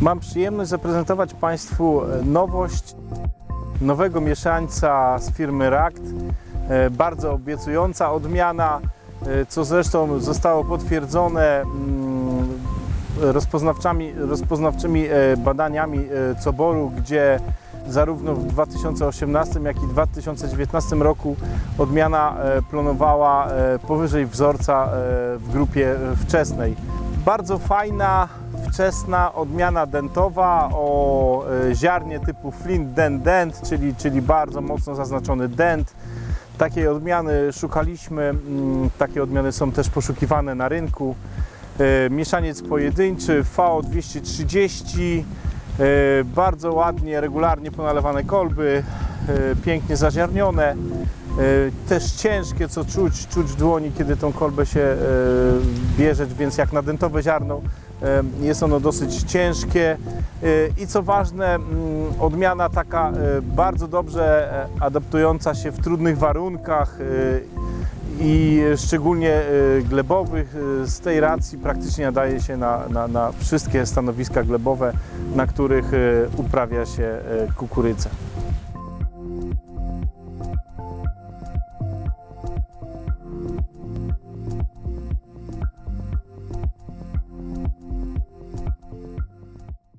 Mam przyjemność zaprezentować Państwu e, nowość nowego mieszańca z firmy Rakt. E, Bardzo obiecująca odmiana, e, co zresztą zostało potwierdzone mm, rozpoznawczymi badaniami Coboru, gdzie zarówno w 2018 jak i 2019 roku odmiana plonowała powyżej wzorca w grupie wczesnej. Bardzo fajna, wczesna odmiana dentowa o e, ziarnie typu flint dent dent, czyli, czyli bardzo mocno zaznaczony dent. Takiej odmiany szukaliśmy, mm, takie odmiany są też poszukiwane na rynku. E, Mieszaniec pojedynczy VO230, e, bardzo ładnie, regularnie ponalewane kolby, pięknie zaziarnione, e, też ciężkie, co czuć, czuć w dłoni, kiedy tą kolbę się e, bierze, więc jak na dentowe ziarno e, jest ono dosyć ciężkie E, i co ważne, mm, odmiana taka e, bardzo dobrze e, adaptująca się w trudnych warunkach e, i szczególnie e, glebowych. E, Z tej racji praktycznie nadaje się na, na, na wszystkie stanowiska glebowe, na których e, uprawia się e, kukurydzę.